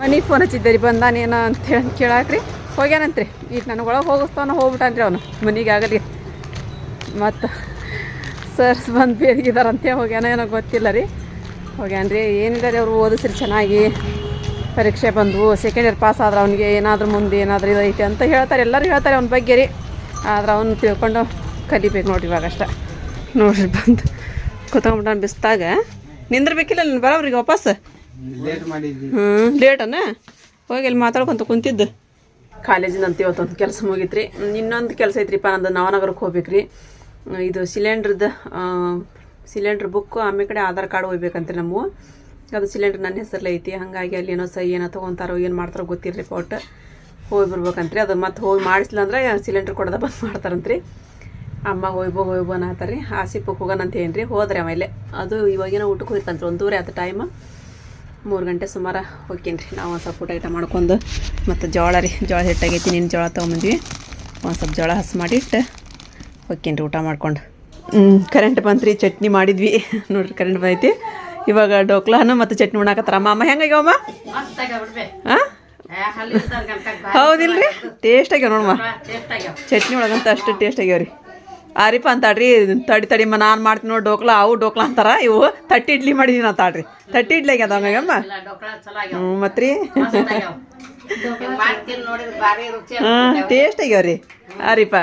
ಮನೆಗೆ ಫೋನ್ ಹಚ್ಚಿದ್ದೆ ರೀ, ಬಂದಾನೇನ ಅಂತ ಹೇಳಿ ಕೇಳಾಕ್ರಿ. ಹೋಗ್ಯಾನಂತ್ರಿ, ಈಗ ನನಗೆ ಒಳಗೆ ಹೋಗಿಸ್ತಾವನ ಹೋಗ್ಬಿಟ್ಟಾನ್ರಿ ಅವನು, ಮನೆಗೆ ಆಗಲಿ ಮತ್ತು ಸರ್ಸ್ ಬಂದು ಬೇರೆಗಿದಾರಂತೆ ಹೋಗ್ಯಾನ ಏನೋ ಗೊತ್ತಿಲ್ಲ ರೀ. ಹೋಗ್ಯಾನ್ರಿ ಏನಿಲ್ಲ ರೀ ಅವ್ರು ಓದಿಸ್ರಿ ಚೆನ್ನಾಗಿ. ಪರೀಕ್ಷೆ ಬಂದವು ಸೆಕೆಂಡ್ ಇಯರ್ ಪಾಸ್ ಆದ್ರೆ ಅವನಿಗೆ ಏನಾದರೂ ಮುಂದೆ ಏನಾದರೂ ಇದೈತೆ ಅಂತ ಹೇಳ್ತಾರೆ, ಎಲ್ಲರೂ ಹೇಳ್ತಾರೆ ಅವ್ನ ಬಗ್ಗೆ ರೀ. ಆದ್ರೆ ಅವನು ತಿಳ್ಕೊಂಡು ಕಲಿಬೇಕು ನೋಡ್ರಿ ಇವಾಗಷ್ಟೇ. ನೋಡ್ರಿ ಬಂದು. ಕೂತ್ಕೊಂಡ್ಬಿಟ್ಟಾನ ಬಿಸ್ತಾಗ. ನಿಂದಿರ್ಬೇಕಿಲ್ಲ ನೀನು ಬರೋವ್ರಿಗೆ ವಾಪಸ್? ಹ್ಞೂ ಲೇಟನ ಹೋಗಿ ಇಲ್ಲಿ ಮಾತಾಡ್ಕೊಂತ ಕುಂತಿದ್ದು. ಕಾಲೇಜಿನಂತ ಇವತ್ತೊಂದು ಕೆಲಸ ಮುಗಿತ್ರಿ. ಇನ್ನೊಂದು ಕೆಲಸ ಐತ್ರಿಪ್ಪ ನಂದು ನವನಗರಕ್ಕೆ ಹೋಗ್ಬೇಕ್ರಿ. ಇದು ಸಿಲಿಂಡ್ರದ್ದು ಸಿಲಿಂಡ್ರ್ ಬುಕ್ಕು ಆಮೇಲೆ ಕಡೆ ಆಧಾರ್ ಕಾರ್ಡ್ ಹೋಗ್ಬೇಕಂತ್ರಿ ನಮ್ಮ ಅದು ಸಿಲಿಂಡ್ರ್ ನನ್ನ ಹೆಸರಲ್ಲೇ ಐತಿ. ಹಾಗಾಗಿ ಅಲ್ಲಿ ಏನೋ ಸೈ ಏನೋ ತೊಗೊಂತಾರೋ ಏನು ಮಾಡ್ತಾರೋ ಗೊತ್ತಿರಲಿ ಒಟ್ಟು. ಹೋಗಿ ಬರ್ಬೇಕಂತ್ರಿ. ಅದು ಮತ್ತೆ ಹೋಗಿ ಮಾಡಿಸ್ಲಿಲ್ಲ ಅಂದ್ರೆ ಸಿಲಿಂಡ್ರ್ ಕೊಡೋದ ಬಂದು ಮಾಡ್ತಾರಂತ್ರಿ. ಅಮ್ಮ ಒಯ್ಬೋ ರೀ ಆಸಿಪಕ್ಕೆ ಹೋಗೋಣ ಅಂತ ಏನ್ರಿ ಹೋದ್ರಿ ಆಮೇಲೆ. ಅದು ಇವಾಗಿನ ಊಟಕ್ಕೆ ಹೋಯ್ತಂತ್ರಿ ಒಂದೂವರೆ ಆತ ಟೈಮ್ ಮೂರು ಗಂಟೆ ಸುಮಾರು ಹೋಗ್ತೀನಿ ರೀ ನಾವು ಒಂದು ಸ್ವಲ್ಪ ಊಟ ಗೀಟ ಮಾಡ್ಕೊಂಡು ಮತ್ತು ಜೋಳ ರೀ. ಜೋಳ ಹಿಟ್ಟಾಗೈತಿ ನಿನ್ನ ಜೋಳ ತೊಗೊಂಬಂದ್ವಿ. ಒಂದು ಸ್ವಲ್ಪ ಜೋಳ ಹಸ್ ಮಾಡಿಟ್ಟು ಹೋಗ್ತೀನಿ ರೀ ಊಟ ಮಾಡ್ಕೊಂಡು. ಕರೆಂಟ್ ಕರೆಂಟ್ ರೀ. ಚಟ್ನಿ ಮಾಡಿದ್ವಿ. ನೋಡ್ರಿ ಕರೆಂಟ್ ಬಂದೈತಿ. ಇವಾಗ ಡೋಕ್ಲಾನು ಮತ್ತು ಚಟ್ನಿ ಉಣ್ಣಾಕತ್ತಾರ ಅಮ್ಮ ಅಮ್ಮ ಹೆಂಗಾಗ್ಯಾವಮ್ಮ ಹಾಂ ಹೌದಿಲ್ರಿ? ಟೇಸ್ಟ್ ಆಗ್ಯಾವ ನೋಡಮ್ಮ ಚಟ್ನಿ ಒಳಗಂತ ಅಷ್ಟು ಟೇಸ್ಟ್ ಆಗ್ಯಾವ ರೀ ಆರಿಪ ಅಂತಾಡ್ರಿ ತಡಿ ತಡಿಮ್ಮ ನಾನು ಮಾಡ್ತೀನಿ ನೋಡಿ ಡೋಕ್ಲಾ ಅವು ಡೋಕ್ಲಾ ಅಂತಾರ ಇವು ತಟ್ಟಿ ಇಡ್ಲಿ ಮಾಡಿದೀನಿ ಅಂತಾಡ್ರಿ ತಟ್ಟಿ ಇಡ್ಲಿ ಆಗ್ಯದ ಹಂಗಾಗಮ್ಮ ಹ್ಞೂ ಮತ್ತು ರೀ ಹಾಂ ಟೇಸ್ಟ್ ಆಗ್ಯಾವ ರೀ. ಆರಿಪ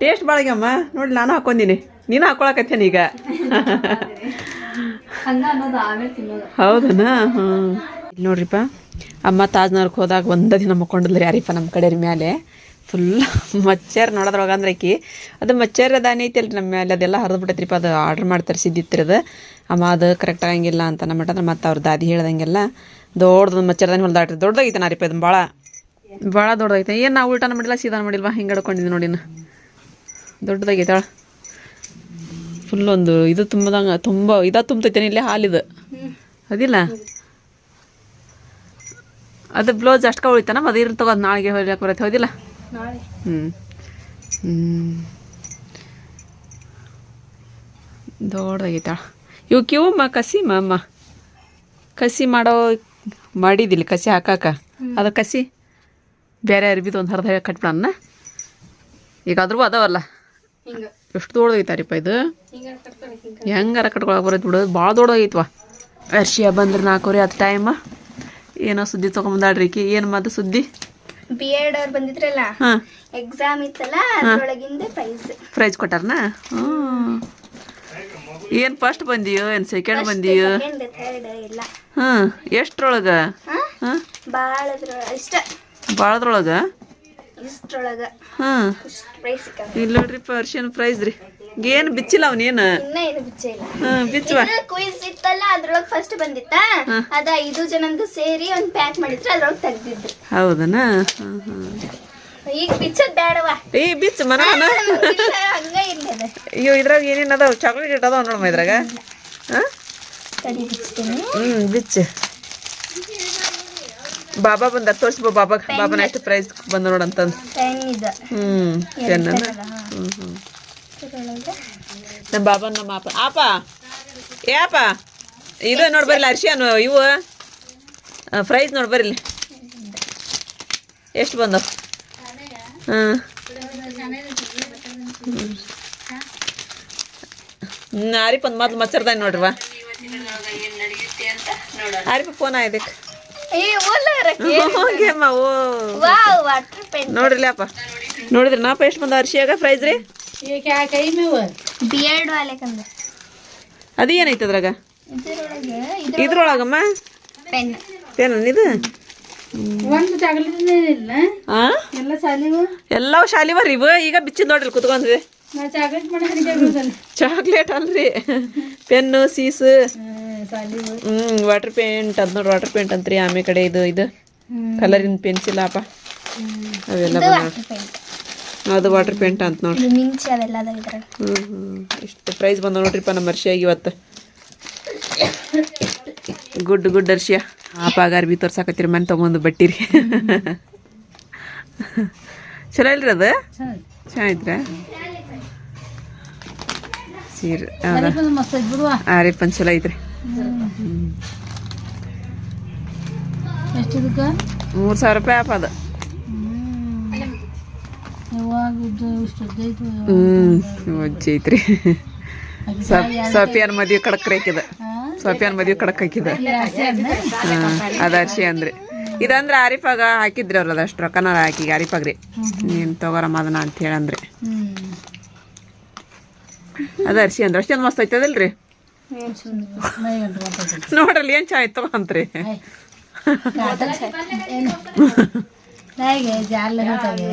ಟೇಸ್ಟ್ ಭಾಳ ಆಗ್ಯಮ್ಮ ನೋಡಿ ನಾನು ಹಾಕೊಂಡಿನಿ. ನೀನು ಹಾಕೊಳಕತ್ತೇನೆ ಈಗ? ಹೌದನಾ ಅನ್ನೋದು ತಿನ್ನೋದು. ಹೌದನ? ಹ್ಞೂ ಇಲ್ಲಿ ನೋಡ್ರಿಪ್ಪ ಅಮ್ಮ ತಾಜ್ನವ್ರಿಗೆ ಹೋದಾಗ ಒಂದ ದಿನ ಮಕ್ಕೊಂಡಿಲ್ಲ ಯಾರಿಪ್ಪ ನಮ್ಮ ಕಡೆ ಮೇಲೆ ಮ್ಯಾಲೆ. ಫುಲ್ ಮಚ್ಚರ್ ನೋಡೋದ್ರೊಳಗೆ ಅಂದ್ರೆ ಆಕಿ, ಅದು ಮಚ್ಚರ್ ದಾನಿ ಐತಲ್ರಿ ನಮ್ಮ ಮ್ಯಾಲೆ, ಅದೆಲ್ಲ ಹರಿದು ಬಿಟ್ಟೈತ್ರಿಪ್ಪ, ಅದು ಆರ್ಡ್ರ್ ಮಾಡಿ ತರಿಸಿದ್ದಿತ್ತು ಅದು ಅಮ್ಮ ಅದು ಕರೆಕ್ಟ್ ಆಗಂಗಿಲ್ಲ ಅಂತ ನಮ್ಮ ಮತ್ತೆ ಅವ್ರ ದಾದಿ ಹೇಳ್ದಂಗೆಲ್ಲ, ದೊಡ್ಡದು ಮಚ್ಚರ್ದಾನೆ ಹೊಲ್ದಾಟ್ರಿ. ದೊಡ್ಡದಾಗೈತೆ ನಾರಿಪ್ಪ ಇದನ್ನ ಭಾಳ ಭಾಳ ದೊಡ್ಡದೈತೆ ಏನು ನಾವು ಉಲ್ಟಾನ ಮಾಡಿಲ್ಲ ಸೀದಾನ ಮಾಡಿಲ್ವಾ? ಹಿಂಗೆ ಹಿಡ್ಕೊಂಡಿದ್ದೆ ನೋಡಿ ಇನ್ನು. ದೊಡ್ಡದಾಗೈತಾಳ ಫುಲ್ ಒಂದು ಇದು ತುಂಬದಂಗೆ, ತುಂಬ ಇದ ತುಂಬತೈತೇನೆ ಇಲ್ಲೇ ಹಾಲಿದು ಅದಿಲ್ಲ? ಅದು ಬ್ಲೌಸ್ ಅಷ್ಟಕ್ಕೆ ಉಳಿತಾನ ಅದು ಇರ್ಲಿ ತಗೋದು ನಾಳೆಗೆ ಹೊಲಿಯಕ್ಕೆ ಬರತ್ತೆ. ಹೌದಿಲ್ಲ? ಹ್ಞೂ ಹ್ಞೂ ದೊಡ್ಡದಾಗೈತಾಳ ಇವು ಕಿವಮ್ಮ ಕಸಿ ಅಮ್ಮ ಕಸಿ ಮಾಡೋ ಮಾಡಿದಿಲ್ಲ ಕಸಿ ಹಾಕಾಕ. ಅದು ಕಸಿ ಬೇರೆ ಅರ್ಬಿದು ಒಂದು ಹರಿದ ಕಟ್ಬಿಡಣ್ಣ ಈಗ ಅದ್ರೂ ಅದಾವಲ್ಲ. ಎಷ್ಟು ದೊಡ್ಡದೈತಾರಿಪ್ಪ ಇದು? ಹೆಂಗಾರ ಕಟ್ಕೊಳಕ್ ಬರೋದು ಬಿಡು. ಭಾಳ ದೊಡ್ಡದಾಗೈತ್ವ. ಅರ್ಶಿಯ ಬಂದ್ರೆ ನಾಲ್ಕೂವರೆ ಅದು ಟೈಮ್ ಏನೋ ಸುದ್ದಿ ತೊಗೊಂಬಂದಾಳ್ರಿ ಈಕಿ. ಏನು ಮಾತು ಸುದ್ದಿ? ಬಿ ಎಡ್ ಅವ್ರು ಬಂದಿದ್ರಲ್ಲ ಹಾಂ. ಎಕ್ಸಾಮ್ ಇತ್ತಲ್ಲ ಅದ್ರೊಳಗಿಂದ ಪ್ರೈಸ್ ಪ್ರೈಸ್ ಕೊಟ್ಟಾರನ? ಏನು ಫಸ್ಟ್ ಬಂದಿಯೋ ಏನ್ ಸೆಕೆಂಡ್ ಬಂದಿಯೋ? ಥರ್ಡ್ ಇಲ್ಲ ಹಾಂ ಎಷ್ಟ್ರೊಳಗೆ? ಹ್ಮ್ ಹಾಂ? ಭಾಳ ಅದ್ರ ಇಷ್ಟ. ಭಾಳದ್ರೊಳಗೆ ಇಷ್ಟ್ರೊಳಗ ಹಾಂ. ಇಲ್ಲ ನೋಡ್ರಿ ಪರ್ಷಿಯನ್ ಪ್ರೈಸ್ ರೀ. ಏನು ಬಿಚ್ಚಿಲ್ಲ ಅವನೇನು ಇನ್ನ ಏನು ಬಿಚ್ಚಿಲ್ಲ ಹಾಂ ಬಿಚ್ಚುವ. ಕ್ವಿಸ್ ಇತ್ತಲ್ಲ ಅದ್ರೊಳಗ್ ಫಸ್ಟ್ ಬಂದಿತ್ತ. ಅದ ಐದು ಜನಂದು ಸೇರಿ ಒಂದು ಪ್ಯಾಕ್ ಮಾಡಿದ್ರೆ ಅದ್ರೊಳಗೆ ತೆಗ್ದಿದ್ರು. ಹೌದನಾ? ಹಾಂ ಹಾಂ. ಈಗ ಬಿಚ್ಚದ್ ಬೇಡವಾ ಏ ಬಿಚ್ಚು ಇಲ್ಲ, ಹಂಗ ಇಲ್ಲ ಅಯ್ಯೋ ಇದ್ರಾಗ ಏನೇನು ಅದಾವ? ಚಾಕ್ಲೇಟ್ ಇಟ್ಟದ ಅದಾವ ನೋಡಮ್ಮ ಇದ್ರಾಗ. ಹಾಂ? ಹ್ಞೂ ಬಿಚ್ಚು. ಬಾಬಾ ಬಂದ ತೋರಿಸ್ಬೋ ಬಾಬಾ ಬಾಬಾನ ಎಷ್ಟು ಪ್ರೈಸ್ ಬಂದ ನೋಡಂತಂದು ಪೆನ್ ಇದೆ ಹ್ಞೂ ಪೆನ್ನ ಹ್ಞೂ ಹ್ಞೂ ನಮ್ಮ ಬಾಬಾ ನಮ್ಮ ಅಪ್ಪ ಆಪ ಏ ಅಪ್ಪ ಇದು ನೋಡಿ ಬರಲಿ ಅರ್ಶಿಯನು ಇವು ಪ್ರೈಸ್ ನೋಡಿ ಬರಲಿ ಎಷ್ಟು ಬಂದವು ಹಾಂ ಹ್ಞೂ ಆರಿಪ್ ಒಂದು ಮೊದ್ಲು ಮಚ್ಚರ್ದಾನೆ ನೋಡ್ರವ ಆರಿಪ ಫೋನ್ ಆಯ್ದಕ್ಕೆ ಏ ಓಲ ಹೋಗ್ಯಮ್ಮ ಓ. Water pen. ನೋಡ್ರಿ ಅಪ್ಪ. ನೋಡಿದ್ರಿ ನಾಪ ಎಷ್ಟು ಬಂದ ಅರ್ಶಿಯಾಗ ಪ್ರೈಸ್ ರೀ? ಅದ ಏನೈತೆ ಅದ್ರಾಗ? ಇದ್ರೊಳಗ ಇದ್ರ ಇದ್ರೊಳಗಮ್ಮ? ಪೆನ್. ಇದು? ಒಂದು ಚಾಕ್ಲೇಟ್ ಇಲ್ಲ? ಇವ ಎಲ್ಲ ಸಾಲಿವು ಎಲ್ಲವೂ ಶಾಲಿವರಿ ಇವು? ಈಗ ಬಿಚ್ಚಿದ್ ನೋಡ್ರಿ ಹಂಗೆ ಚಾಕ್ಲೇಟ್ ಅಲ್ರಿ. ಪೆನ್ನು ಸೀಸು. ಹ್ಞೂ ವಾಟರ್ ಪೇಂಟ್ ಅದ್ ನೋಡಿ ವಾಟರ್ ಪೇಂಟ್ ಅಂತ್ರಿ ಆಮೇಲೆ ಕಡೆ ಇದು ಇದು. ಕಲರಿನ ಪೆನ್ಸಿಲ್ ಅಪ್ಪ. ಅವೆಲ್ಲ ಪೆನ್ ಅದು ವಾಟರ್ ಪೇಂಟ್ ಅಂತ ನೋಡ್ರಿ ಹ್ಞೂ ಹ್ಞೂ ಇಷ್ಟು ಪ್ರೈಸ್ ಬಂದ ನೋಡ್ರಿಪ್ಪ ನಮ್ಮ ಅರ್ಶಿಯಾಗಿ ಇವತ್ತು. Good good Arshiya. ಆಪ ಬಿ ತೋರ್ಸಾಕತ್ತೀರಿ ಮನೆ ತೊಗೊಂಡು ಬಟ್ಟಿರಿ. ಚಲೋ ಇಲ್ರಿ ಅದು? ಚೆನ್ನಾಗಿದ್ರ ಸೀರೆ ಹಾಂ ರೀ ಆರಿಪ್ಪನ್ ಚಲೋ ಐತ್ರಿ. ಎಷ್ಟು ಇದಕ್ಕೆ ಮೂರು ಸಾವಿರ ರೂಪಾಯಿ ಆಪ ಅದು. ಹ್ಞೂ ಸೋಫಿಯಾನ್ ಮದ್ವೆ ಕಡಕ್ ಹಾಕಿದ. ಸೋಫಿಯಾನ್ ಮದ್ವೆ ಕಡಕ್ ಹಾಕಿದ. ಅದು ಅರ್ಶಿ ಅಂದ್ರಿ. ಇದಂದ್ರೆ ಆರಿಫಾಗ ಹಾಕಿದ್ರಿ ಅವ್ರ ಅದಷ್ಟು ರೊಕ್ಕನ ಹಾಕಿ ಆರಿಫಾಗ್ರಿ. ನೀನು ತಗೋರಮ್ಮ ಅದನ್ನ ಅಂತ ಹೇಳಂದ್ರಿ. ಅದ ಅರ್ಶಿ ಅಂದ್ರೆ ಅಷ್ಟೊಂದು ಮಸ್ತ್ ಐತದಲ್ರಿ? ನೋಡ್ರಲ್ಲಿ ಏನು ಚಾಯ್ ಹೇಳ್ತಾಗೆ.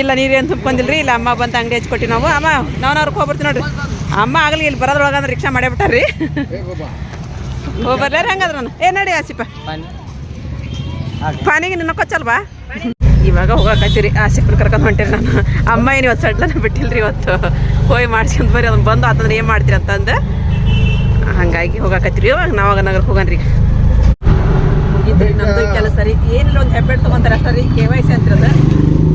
ಇಲ್ಲ ನೀರೇನು ತುಂಬ್ಕೊಂಡಿಲ್ರಿ? ಇಲ್ಲ ಅಮ್ಮ ಬಂತ ಅಂಗಡಿ ಹಚ್ಕೊಟ್ಟಿ ನಾವು. ಅಮ್ಮ ನಾವು ಅವ್ರಿಗೆ ಹೋಗ್ಬರ್ತೀವಿ ನೋಡ್ರಿ. ಅಮ್ಮ ಆಗಲಿ ಇಲ್ಲಿ ಬರೋದ್ರೊಳಗಂದ್ರೆ ರಿಕ್ಷಾ ಮಾಡೇ ಬಿಟ್ಟಾರ್ರಿ ಹೋಗ್ಬರ್ಲಾರ ಹಂಗಾದ್ರೆ ನಾನು. ಏ ನಡಿ ಆಸಿಪ ಪಾನಿಗೆ ನಿನ್ನ ಕೊಚ್ಚಲ್ವಾ? ಇವಾಗ ಹೋಗಕತ್ತೀರಿ ಆಸಿಪನ್ ಕರ್ಕೊಂಡು ಹೊಂಟೀರಿ ನಾನು. ಅಮ್ಮ ಏನು ಇವತ್ತು ಸಡ್ಲನ ಬಿಟ್ಟಿಲ್ರಿ ಇವತ್ತು? ಹೋಗಿ ಮಾಡ್ಸ್ಕೊಂಡ್ ಬರ್ರಿ ಅದನ್ನ ಬಂದು ಆತಂದ್ರೆ ಏನು ಮಾಡ್ತೀರಿ ಅಂತಂದು ಹಂಗಾಗಿ ಹೋಗಕತ್ತೀರಿ ಇವಾಗ ನಾವಾಗ ನಗರ ಹೋಗನ್ರಿ ಮುಗಿದ್ರಿ ನಮ್ದು ಕೆಲಸ ರೀ. ಏನಿಲ್ಲ ಒಂದು ಹೆಬ್ಬೆಟ್ ತೊಗೊಂತಾರೆ ಅಷ್ಟೇ ರೀ ಕೆ ವೈ ಸಿ ಅಂತಿರೋದು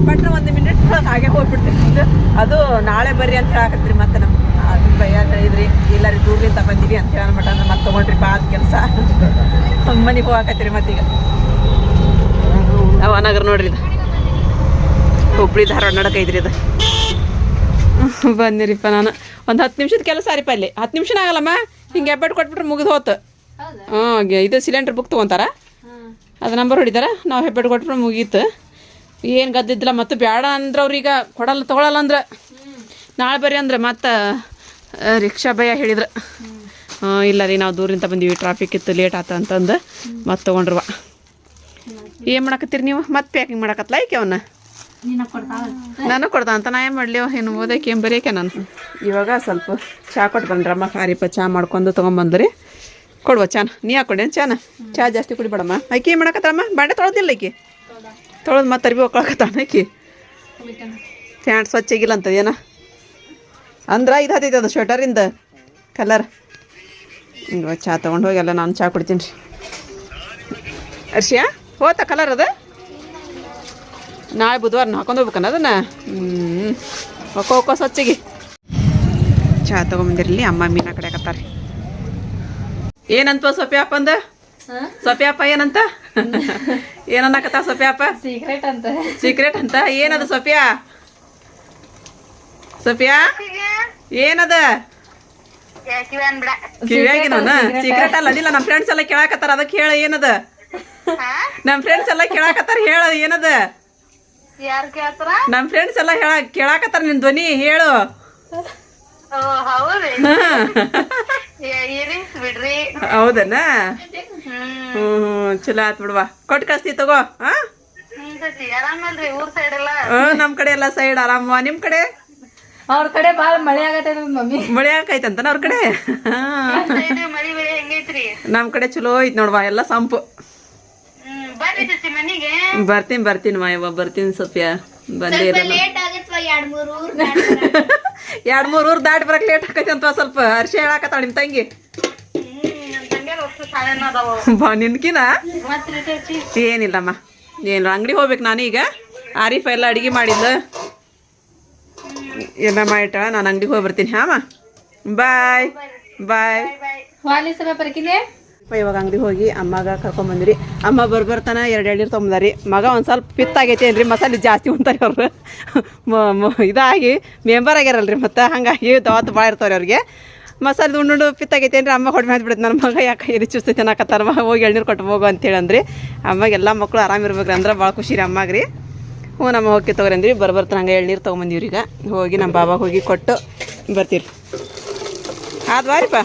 ಬಟ್ ಒಂದು ಮಿನಿಟ್ ಹಾಗೆ ಹೋಗ್ಬಿಡ್ತೀರಿ ಇದು ಅದು ನಾಳೆ ಬರ್ರಿ ಅಂತ ಹೇಳಕತ್ರಿ ಮತ್ತೆ ನಮ್ಮ ಅದು ಭಯ ಹೇಳಿದ್ರಿ. ಇಲ್ಲ ರೀ ದೂರದಿಂದ ಬಂದಿರಿ ಅಂತ ಮಟ್ಟ ಅಂದ್ರೆ ಮತ್ತೆ ತೊಗೊಂಡ್ರಿ ಬಾ ಅದು ಕೆಲಸ. ಮನೆಗೆ ಹೋಗಾಕತ್ತೀರಿ ಮತ್ತೀಗ. ಅವನಗರ ನೋಡ್ರಿ ಇದು. ಹುಬ್ಳಿ ಧಾರವಾಡ ನಡಕ ಐತ್ರಿ ಇದು. ಬಂದಿರಿಪ್ಪ ನಾನು. ಒಂದು ಹತ್ತು ನಿಮಿಷದ ಕೆಲಸ ರೀಪ ಅಲ್ಲಿ ಹತ್ತು ನಿಮಿಷನ ಆಗಲ್ಲಮ್ಮ? ಹಿಂಗೆ ಹೆಬ್ಬೆಟ್ಟು ಕೊಟ್ಬಿಟ್ರೆ ಮುಗಿದು ಹೋತು. ಹಾಂ ಇದು ಸಿಲಿಂಡರ್ ಬುಕ್ ತೊಗೊಂತಾರ? ಅದು ನಂಬರ್ ಹೊಡಿತಾರ? ನಾವು ಹೆಬ್ಬೆಟ್ಟು ಕೊಟ್ಬಿಟ್ರೆ ಮುಗೀತು. ಏನು ಗದ್ದಿದ್ದಿಲ್ಲ ಮತ್ತು ಬೇಡ ಅಂದ್ರೆ ಅವ್ರೀಗ ಕೊಡಲ್ಲ ತೊಗೊಳಲ್ಲ ಅಂದ್ರೆ. ನಾಳೆ ಬರ್ರಿ ಅಂದ್ರೆ ಮತ್ತೆ ರಿಕ್ಷಾ ಭಯ ಹೇಳಿದ್ರು. ಹಾಂ ಇಲ್ಲ ರೀ ನಾವು ದೂರಿಂದ ಬಂದೀವಿ. ಟ್ರಾಫಿಕ್ ಇತ್ತು ಲೇಟ್ ಆತ ಅಂತಂದು ಮತ್ತೆ ತೊಗೊಂಡ್ರವ. ಏನು ಮಾಡಕತ್ತೀರಿ ನೀವು? ಮತ್ತೆ ಪ್ಯಾಕಿಂಗ್ ಮಾಡಕತ್ಲ? ಐಕೆ ಅವನ್ನ? ನೀನು ಕೊಡ್ತಾ ಅಂತ ನಾ ಏನು ಮಾಡಲಿ? ಏನು ಓದಕ್ಕೆ ಏನು ಬರೀಕೆ ನಾನು. ಇವಾಗ ಸ್ವಲ್ಪ ಚಹಾ ಕೊಟ್ಟು ಬಂದ್ರಮ್ಮ. ಖಾರಿಪ ಚಹಾ ಮಾಡ್ಕೊಂಡು ತೊಗೊಂಬಂದ್ರಿ. ಕೊಡುವ ಚಾನ. ನೀ ಹಾಕೊಂಡೆ ಚಾನ? ಚಹಾ ಜಾಸ್ತಿ ಕುಡಿಬೇಡಮ್ಮ. ಆಕೆ ಏನು ಮಾಡಕತ್ತಮ್ಮ ಬಾಂಡೆ ತೊಳೆದಿಲ್ಲ ಆಕಿ. ತೊಳೆದು ಮತ್ತೆ ಅರ್ಬಿ ಒಕ್ಕೊಳಕತ್ತಾನ ಆಕಿ. ಪ್ಯಾಂಟ್ ಸ್ವಚ್ಛಾಗಿಲ್ಲ ಅಂತ ಏನ? ಅಂದ್ರೆ ಇದು ಹತ್ತೈತೆ ಅದು ಸ್ವೆಟರಿಂದ ಕಲರ್ ಇವಾಗ ಚಾ ತೊಗೊಂಡು ಹೋಗಿ ಎಲ್ಲ ನಾನು ಚಾ ಕುಡ್ತೀನಿ ರೀ. ಅರ್ಷಿಯಾ ಹೋತ ಕಲರ್ ಅದು? ನಾಳೆ ಬುಧವಾರ ಹಾಕೊಂಡು ಹೋಗ್ಬೇಕನ್ನ ಅದನ್ನ? ಹ್ಞೂ ಹೋಕೋ ಹೋಕೋ ಸ್ವಚ್ಛಗಿ ಚಾ ತೊಗೊಂಬಂದಿರಲಿ ಅಮ್ಮ ಮೀನ ಕಡೆ ಹಾಕತ್ತಾರ. ಏನಂತ ಸೊಪ್ಯಾಪ ಅಂದ? ಸೊಪ್ಯಾಪ ಏನಂತ? ಏನನ್ನಕತ್ತ ಸೊಪ್ಯಾಪ ಸೀಕ್ರೆಟ್ ಅಂತ. ಸೀಕ್ರೆಟ್ ಅಂತ? ಏನದು ಸೊಪ್ಯಾ ಸೊಪ್ಯಾ ಏನದ? ಕಿವಿಯಾಗಿನ ಸೀಕ್ರೆಟ್ ಅಲ್ಲ ಅದಿಲ್ಲ ನಮ್ಮ ಫ್ರೆಂಡ್ಸ್ ಎಲ್ಲ ಕೇಳಾಕತ್ತಾರ ಅದಕ್ಕೆ ಹೇಳ ಏನದ? ನಮ್ಮ ಫ್ರೆಂಡ್ಸ್ ಎಲ್ಲ ಕೇಳಾಕತ್ತಾರ ಹೇಳ ಏನದ? ಯಾರ್ ಕೇಳ್ತಾರ? ನಮ್ಮ ಫ್ರೆಂಡ್ಸ್ ಎಲ್ಲ ಹೇಳ ಕೇಳಾಕತ್ತಾರ ನಿನ್ ಧ್ವನಿ ಹೇಳು. ಬಿಡ್ರಿ. ಹೌದನ? ಹ್ಮ್. ಹ್ಮ್ ಚಲೋ ಆತ್ ಬಿಡ್ವಾ. ಕೊಟ್ಟು ಕಳಿಸ್ತಿ ತಗೋ ಹಾ? ನಮ್ ಕಡೆ ಎಲ್ಲ ಸೈಡ್ ಆರಾಮ ನಿಮ್ ಕಡೆ? ಅವ್ರ ಕಡೆ ಬಾಳ ಮಳೆ ಆಗತ್ತೆ ಮಮ್ಮಿ. ಮಳೆ ಆಕೈತಂತನ ಅವ್ರ ಕಡೆ? ನಮ್ ಕಡೆ ಚಲೋ ಐತ್ ನೋಡ್ವಾ ಎಲ್ಲ ಸಂಪು ಹ್ಮ್ ಬರ್ರಿ ಸತಿ ಮನಿಗೆ ಬರ್ತೀನಿ ಬರ್ತೀನಿ ಮಾಯವ್ವ ಬರ್ತೀನಿ ಸ್ವಲ್ಪ ಬಂದೇ ಎರಡ್ ಮೂರ್ ಊರ್ ದಾಟಿ ಬರಕ್ ಲೇಟ್ ಆಕೈತಿ ಅಂತ ಸ್ವಲ್ಪ. ಅರ್ಶಿ ಹೇಳಾಕತ್ತಾಳ ನಿಮ್ ತಂಗಿ. ಬಾ ನಿನ್ಕಿನ? ಏನಿಲ್ಲಮ್ಮ ಏನಿಲ್ಲ ಅಂಗಡಿ ಹೋಗ್ಬೇಕು ನಾನು ಈಗ ಆರಿಫ್ ಎಲ್ಲ ಅಡಿಗೆ ಮಾಡಿದ್ಲು. ಎಲ್ಲ ಮಾಡಿಟ್ಟ ನಾನು ಅಂಗಡಿಗೆ ಹೋಗಿ ಬರ್ತೀನಿ ಹಾಮ ಬಾಯ್ ಬಾಯ್. ಪರಕಿದೆ ಇವಾಗ ಅಂಗಡಿ ಹೋಗಿ ಅಮ್ಮಗ ಕರ್ಕೊಂಬಂದ್ರಿ ಅಮ್ಮ ಬರ್ಬರ್ತಾನ, ಎರಡು ಎಳ್ನೀರು ತೊಗೊಂಬಂದಾರಿ ಮಗ ಒಂದು ಸ್ವಲ್ಪ ಪಿತ್ತಾಗೈತೆ ಏನ್ರಿ, ಮಸಾಲೆ ಜಾಸ್ತಿ ಉಂತಾರೆ ಅವ್ರು. ಇದಾಗಿ ಮೆಂಬರ್ ಆಗ್ಯಾರಲ್ರಿ ಮತ್ತು, ಹಂಗಾಗಿ ದವಾತ್ ಭಾಳ ಇರ್ತಾವ್ರಿ ಅವ್ರಿಗೆ. ಮಸಾಲೆ ಉಂಡು ಪಿತ್ತಾಗೈತೆ ಏನ್ರಿ, ಅಮ್ಮ ಹೊಡೆ ಮಾಡಿ ಬಿಡುತ್ತೆ ನನ್ನ ಮಗ, ಯಾಕೆ ಎಲ್ಲಿ ಚುಸ್ತಿ ಮಗ ಹೋಗಿ ಎಳ್ನೀರು ಕೊಟ್ಟು ಹೋಗು ಅಂತೇಳಿ ಅಂದ್ರಿ. ಅಮ್ಮಗೆ ಎಲ್ಲ ಮಕ್ಕಳು ಆರಾಮಿರ್ಬೇಕ್ರಿ ಅಂದ್ರೆ ಭಾಳ ಖುಷಿ ರೀ ಅಮ್ಮಾಗ್ರಿ. ಹ್ಞೂ, ನಮ್ಮ ಹೋಗಿ ತೊಗೊರಿ ಅಂದ್ರಿ. ಬರ್ಬರ್ತಾನ, ಹಂಗೆ ಎಳ್ನೀರು ತೊಗೊಂಬಂದಿವ್ರಿ ಈಗ. ಹೋಗಿ ನಮ್ಮ ಬಾಬಾ ಹೋಗಿ ಕೊಟ್ಟು ಬರ್ತೀರಿ ಆದ್ವಾರಿಪ್ಪ.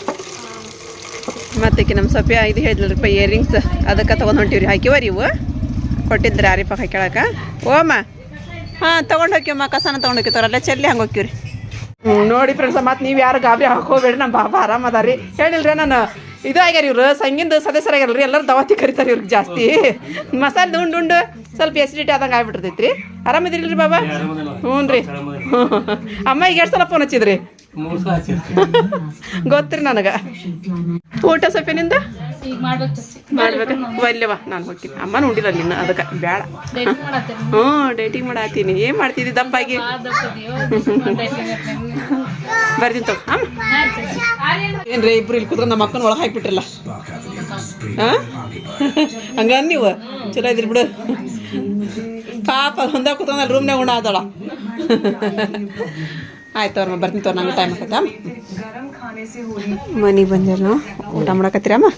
ಮತ್ತೆ ನಮ್ಮ ಸೊಪ್ಯ ಇದು ಹೇಳಿದ್ರಪ್ಪ ಇಯರಿಂಗ್ಸ್ ಅದಕ್ಕೆ ತೊಗೊಂಡು ಹೊಂಟಿವ್ರಿ. ಹಾಕಿವರಿ ಇವು? ಕೊಟ್ಟಿದ್ರಿ ಆರಿಫ ಹಾಕ್ಯಾಳಕ ಓಮ್ಮ ಹಾಂ, ತೊಗೊಂಡು ಹೋಗ್ಯಮ್ಮ ಕಸನ ತೊಗೊಂಡು ಹೋಗಿತ್ತವ್ರಲ್ಲ ಚೆಲ್ಲಿ ಹಂಗೆ ಹೋಗ್ತೀವ್ರಿ ನೋಡಿ ಫ್ರೆಂಡ್ಸ್ ಮತ್ತೆ ನೀವು ಯಾರು ಗಾಬರಿ ಹಾಕೋಬೇಡ್ರಿ ನಮ್ಮ ಬಾಬಾ ಆರಾಮ ಅದಾರಿ. ಹೇಳಿಲ್ರಿ ನಾನು ಇದು ಆಗ್ಯಾರ ಇವ್ರು ಸಂಗಿಂದ ಸದಸ್ಯರಾಗ್ಯಾರಲ್ರಿ ಎಲ್ಲರೂ ದವಾತಿ ಕರಿತಾರೆ ಇವ್ರಿಗೆ ಜಾಸ್ತಿ. ಮಸಾಲೆ ಉಂಡು ಉಂಡು ಸ್ವಲ್ಪ ಎಸಿಡಿಟಿ ಆದಂಗೆ ಆಗ್ಬಿಟ್ಟಿರ್ತೈತ್ರಿ. ಆರಾಮದಿರಿಲ್ರಿ ಬಾಬಾ? ಹ್ಞೂ ರೀ ಅಮ್ಮ ಈಗ ಎಷ್ಟು ಸಲ ಫೋನ್ ಹಚ್ಚಿದ್ರಿ? ಗೊತ್ತ್ರಿ ನನಗೆ. ಊಟ ಸ್ವಲ್ಪ ಈಗ ಮಾಡ್ಬೇಕು ಒಲ್ಲೆವ ನಾನು ಹೋಗ್ತೀನಿ. ಅಮ್ಮನ ಉಂಡಿಲ್ಲ ನಿನ್ನ ಅದಕ್ಕೆ ಬೇಡ ಹ್ಞೂ ಡೇಟಿಂಗ್ ಮಾಡಾತೀನಿ ಏನು ಮಾಡ್ತಿದ್ದಿ ದಪ್ಪಾಗಿ ಬರ್ತೀನಿ ತಗೋ ಏನ್ರಿ ಇಬ್ರು ಇಲ್ಲಿ ಕುತ್ಕೊಂಡು ನಮ್ಮ ಅಕ್ಕನ ಒಳಗೆ ಹಾಕ್ಬಿಟ್ರಲ್ಲ? ಹಂಗ ನೀವು? ಚಲೋ ಇದ್ರಿ ಬಿಡು. ಪಾಪ ಹೊಂದ ಕುತ್ಕೊಂಡ್ ರೂಮ್ನಾಗ ಉಣ ಆದಳ. ಆಯ್ತು ಅವ್ರಮ್ಮ ಬರ್ತೀನಿ ತೋರ್ ನಂಗೆ ಟೈಮ್ ಆಗತ್ತ ಮನೆಗೆ ಬಂದಿರ ನಾವು ಊಟ ಮಾಡಕತ್ತೀರಮ್ಮ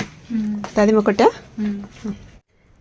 ತಾದಿ ಕೊಟ್ಟ?